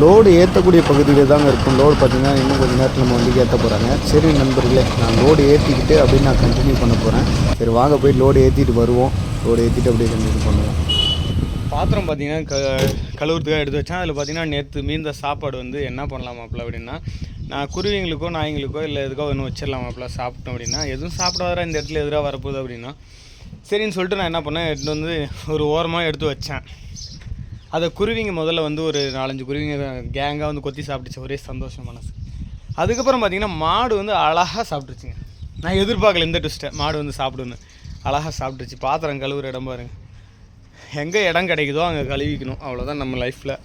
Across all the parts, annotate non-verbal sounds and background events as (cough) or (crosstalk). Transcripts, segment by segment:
Load ஏற்றக்கூடிய பகுதியில் தாங்க இருக்கும். லோடு பார்த்தீங்கன்னா இன்னும் கொஞ்சம் நேரத்தில் நம்ம வந்து ஏற்ற போகிறாங்க சரி நண்பர்களே நான் லோடு ஏற்றிக்கிட்டு அப்படின்னு நான் கண்டினியூ பண்ண போகிறேன் சரி வாங்க போய் லோடு ஏற்றிட்டு வருவோம். லோடு ஏற்றிட்டு அப்படியே கண்டினியூ பண்ணுவோம். பாத்திரம் பார்த்தீங்கன்னா க கழுவுறதுக்காக எடுத்து வச்சேன். அதில் பார்த்தீங்கன்னா நேற்று மீந்த சாப்பாடு வந்து என்ன பண்ணலாமாப்ல அப்படின்னா நான் குருவிங்களுக்கோ நாய்ங்களுக்கோ இல்லை எதுக்கோ ஒன்று வச்சிடலாமாப்ல சாப்பிட்டோம் அப்படின்னா. எதுவும் சாப்பிடாத இந்த இடத்துல எதிராக வரப்போகுது அப்படின்னா. சரின்னு சொல்லிட்டு நான் என்ன பண்ணேன் எடுத்து வந்து ஒரு ஓரமாக எடுத்து வச்சேன். அதை குருவிங்க முதல்ல வந்து ஒரு நாலஞ்சு குருவிங்க கேங்காக வந்து கொத்தி சாப்பிட்டுச்சு ஒரே சந்தோஷம் மனசு. அதுக்கப்புறம் பார்த்தீங்கன்னா மாடு வந்து அழகாக சாப்பிட்டுருச்சுங்க. நான் எதிர்பார்க்கல இந்த ட்விஸ்ட்டை மாடு வந்து சாப்பிடுன்னு. அழகாக சாப்பிட்டுச்சு பாத்திரம் கழுவுற இடம் பாருங்க. எங்கே இடம் கிடைக்குதோ அங்கே கழுவிக்கணும். அவ்வளோதான் நம்ம லைஃப்பில்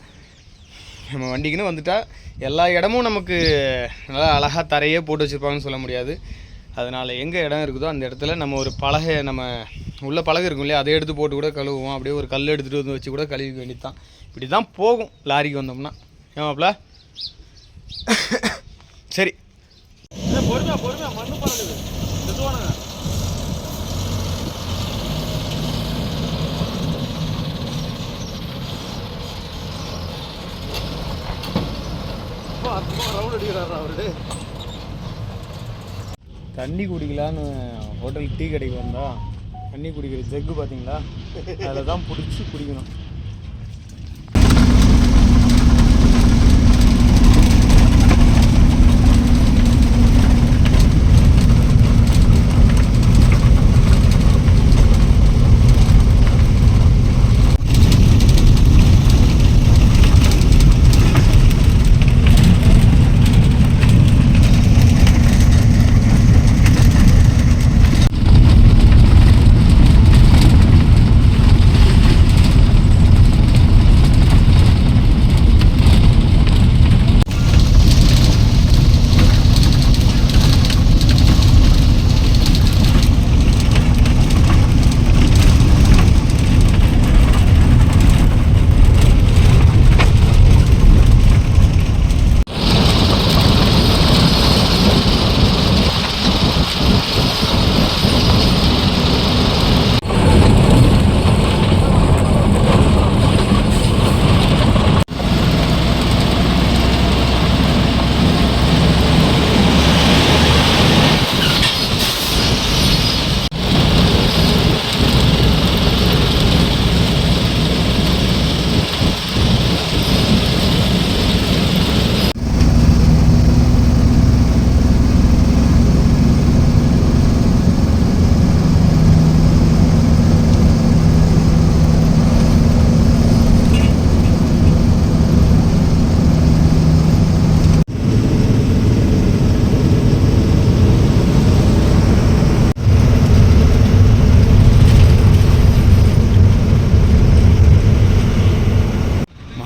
நம்ம வண்டிக்குன்னு வந்துட்டால் எல்லா இடமும் நமக்கு நல்லா அழகாக தரையே போட்டு வச்சுருப்பாங்கன்னு சொல்ல முடியாது. அதனால் எங்கே இடம் இருக்குதோ அந்த இடத்துல நம்ம ஒரு பலகை நம்ம உள்ள பலகை இருக்கும் இல்லையா? அதை எடுத்து போட்டு கூட கழுவுவோம். அப்படியே ஒரு கல் எடுத்துகிட்டு வந்து வச்சு கூட கழுவிக்க வேண்டியது தான் இப்படி தான் போகும். லாரிக்கு வந்தோம்னா. ஏமாப்ல சரி. பொறுமையா பொறுமையா. மண்ணு பறக்குது. செத்துவானுங்க. ரவுண்ட் அடிக்கிறாரா அவரு. தண்ணி குடிக்கலான்னு ஹோட்டல் டீ கடைக்கு வந்தா தண்ணி குடிக்கிற ஜக்கு பார்த்தீங்களா (laughs) அதில் தான் பிடிச்சி குடிக்கணும்.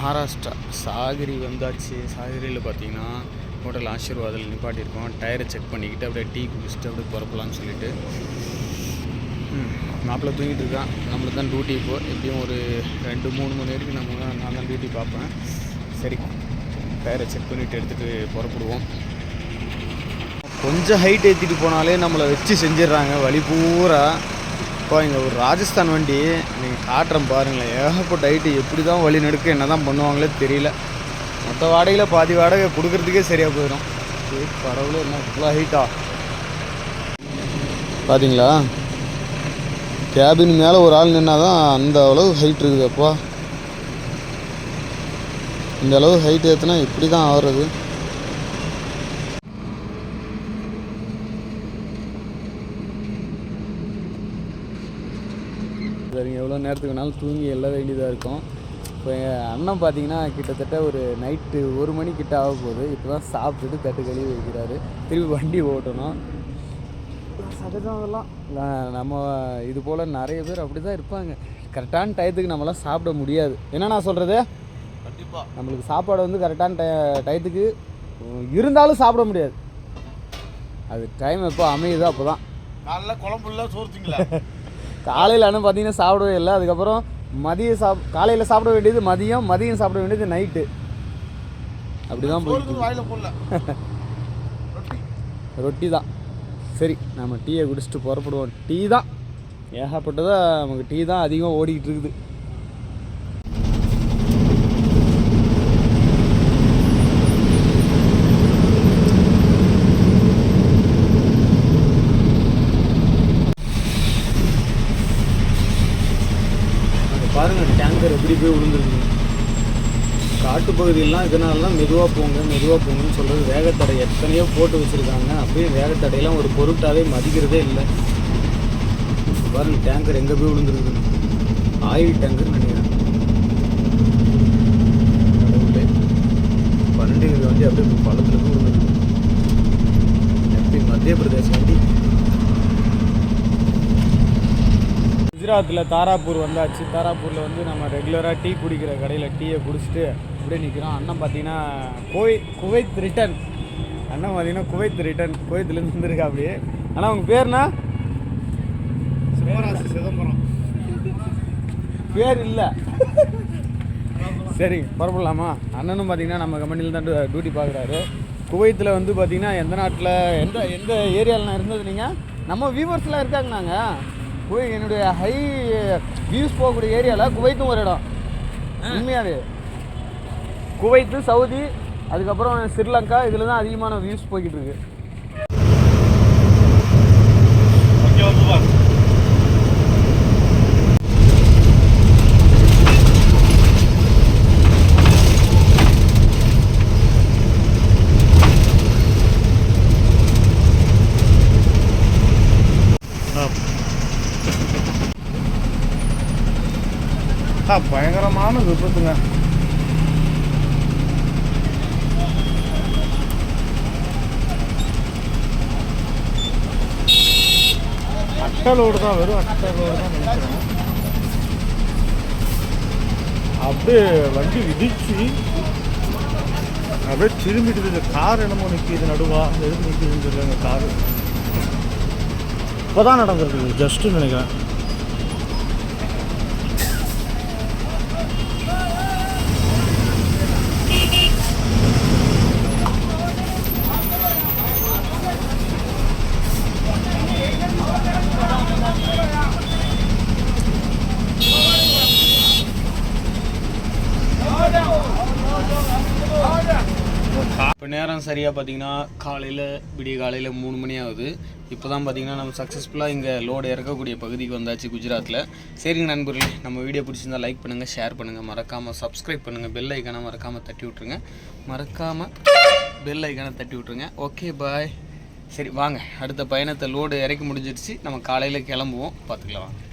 மகாராஷ்டிரா. சாகரி வந்தாச்சு. சாகரியில் பார்த்தீங்கன்னா ஹோட்டல் ஆசீர்வாதில் நிப்பாட்டியிருக்கோம். டயரை செக் பண்ணிக்கிட்டு அப்படியே டீ குடிச்சிட்டு அப்படியே புறப்பலான்னு சொல்லிட்டு. மாப்பிள்ளை தூங்கிட்டு இருக்கான். நம்மளுக்கு தான் டியூட்டி இப்போது எப்படியும் ஒரு ரெண்டு மூணு மணி வரைக்கும் நம்ம தான் நான் தான் டியூட்டி பார்ப்பேன். சரி டயரை செக் பண்ணிவிட்டு எடுத்துகிட்டு புறப்படுவோம். கொஞ்சம் ஹைட் ஏற்றிட்டு போனாலே நம்மளை வச்சு செஞ்சிடுறாங்க. வழி பூரா. இப்போ இங்கே ஒரு ராஜஸ்தான் வண்டி. நீங்கள் காட்டுறேன் பாருங்களேன். ஏகப்பட்ட ஹைட்டு எப்படி தான் வழி நடுக்க என்ன தான் பண்ணுவாங்களே தெரியல. மொத்த வாடகையில் பாதி வாடகை கொடுக்குறதுக்கே சரியாக போயிடும். பரவலும் கடவுளே என்ன இவ்வளோ ஹைட்டா பார்த்தீங்களா கேபின் மேலே ஒரு ஆள் நின்னா தான் அந்த அளவு ஹைட் இருக்குது அப்பா. இந்த அளவு ஹைட் ஏற்றுனா இப்படி தான் ஆகிறது சரிங்க எவ்வளோ நேரத்துக்கு வேணாலும் தூங்கி எல்ல வேண்டியதாக இருக்கும். இப்போ எங்கள் அண்ணன் பார்த்தீங்கன்னா கிட்டத்தட்ட ஒரு நைட்டு ஒரு மணி கிட்ட ஆக போகுது. இப்போ தான் சாப்பிட்டுட்டு தட்டு கழுவி வைக்கிறாரு. திருப்பி வண்டி ஓட்டணும். சகஜம் அதெல்லாம் நம்ம இது போல் நிறைய பேர் அப்படி தான் இருப்பாங்க கரெக்டான டயத்துக்கு நம்மளாம் சாப்பிட முடியாது. என்ன நான் சொல்கிறது கண்டிப்பா. நம்மளுக்கு சாப்பாடு வந்து கரெக்டான டய டயத்துக்கு இருந்தாலும் சாப்பிட முடியாது. அது டைம் எப்போ அமையுதோ அப்போ தான் காலைல குழம்புல சோறுச்சிங்களா (laughs) காலையில் ஆனால் பார்த்தீங்கன்னா சாப்பிடவே இல்லை. அதுக்கப்புறம் மதியம் சாப் காலையில் சாப்பிட வேண்டியது மதியம் மதியம் சாப்பிட வேண்டியது நைட்டு அப்படி தான் போயிட்டு (laughs) ரொட்டி தான். சரி நம்ம டீயை குடிச்சிட்டு புறப்படுவோம். டீ தான். ஏகப்பட்டதாக நமக்கு டீ தான் அதிகம் ஓடிக்கிட்டு இருக்குது. இப்படி போய் விழுந்துருக்குங்க காட்டுப்பகுதியெல்லாம் பகுதியெல்லாம் தான் மெதுவாக போங்க மெதுவாக போங்கன்னு சொல்கிறது வேகத்தடை. எத்தனையோ போட்டு வச்சுருக்காங்க. அப்படியே வேகத்தடையெல்லாம் ஒரு பொருட்டாகவே மதிக்கிறதே இல்லை. பாருங்க டேங்கர் எங்கே போய் விழுந்துருக்குங்க ஆயில் டேங்கர் நினைக்கிறேன். கடவுளே. பன்னெண்டு வந்து அப்படியே பள்ளத்தில் போய் விழுந்துருக்கு எம்பி மத்திய பிரதேசம் வந்து குஜராத்தில் தாராப்பூர் வந்தாச்சு. தாராப்பூரில் வந்து நம்ம ரெகுலராக டீ குடிக்கிற கடையில் டீயை குடிச்சிட்டு அப்படியே நிற்கிறோம் அண்ணன் பார்த்தீங்கன்னா கோய் குவைத் ரிட்டன் அண்ணன் பார்த்தீங்கன்னா குவைத் ரிட்டன் குவைத்லேருந்து வந்திருக்கா அப்படியே. ஆனால் உங்கள் பேர்னா சிவராசி சிதம்பரம். பேர் இல்லை. சரி புறப்படலாமா? அண்ணனும் பார்த்தீங்கன்னா நம்ம கம்பெனியில் தான் டியூட்டி பார்க்குறாரு. குவைத்தில் வந்து பார்த்தீங்கன்னா எந்த நாட்டில் எந்த எந்த ஏரியாலலாம் இருந்தது நீங்கள் நம்ம வியூவர்ஸ்லாம் இருக்காங்க நாங்கள் குவை என்னுடைய ஹை வியூஸ் போகக்கூடிய ஏரியாவில் குவைத்தும் ஒரு இடம். உண்மையாவே. குவைத்து சவுதி அதுக்கப்புறம் ஸ்ரீலங்கா இதில் தான் அதிகமான வியூஸ் போய்கிட்டு இருக்கு. பயங்கரமான விபத்துங்க. அட்டலோடு தான் வரும் அட்டலோடு தான் நினைக்கிறேன். அப்படியே வண்டி இடிச்சு அப்படியே திரும்பிட்டு இருக்கு கார் என்னமோ நிற்கிது நடுவா. எதுக்கு நிற்கிதுன்னு தெரியல கார். இப்போதான் நடந்திருக்கு ஜஸ்ட்டு நினைக்கிறேன். நேரம் சரியாக பார்த்தீங்கன்னா காலையில் விடிய காலையில் மூணு மணி ஆகுது. இப்போ தான் பார்த்தீங்கன்னா நம்ம சக்ஸஸ்ஃபுல்லாக இங்கே லோடு இறக்கக்கூடிய பகுதிக்கு வந்தாச்சு குஜராத்தில் சரிங்க நண்பர்களே நம்ம வீடியோ பிடிச்சிருந்தா லைக் பண்ணுங்கள் ஷேர் பண்ணுங்கள் மறக்காமல் சப்ஸ்கிரைப் பண்ணுங்கள் பெல் ஐக்கானை மறக்காமல் தட்டி விட்ருங்க மறக்காமல் பெல் ஐக்கானை தட்டி விட்ருங்க ஓகே பாய் சரி வாங்க. அடுத்த பயணத்தை லோடு இறக்கி முடிஞ்சிருச்சு. நம்ம காலையில் கிளம்புவோம். பார்த்துக்கலாம். வாங்க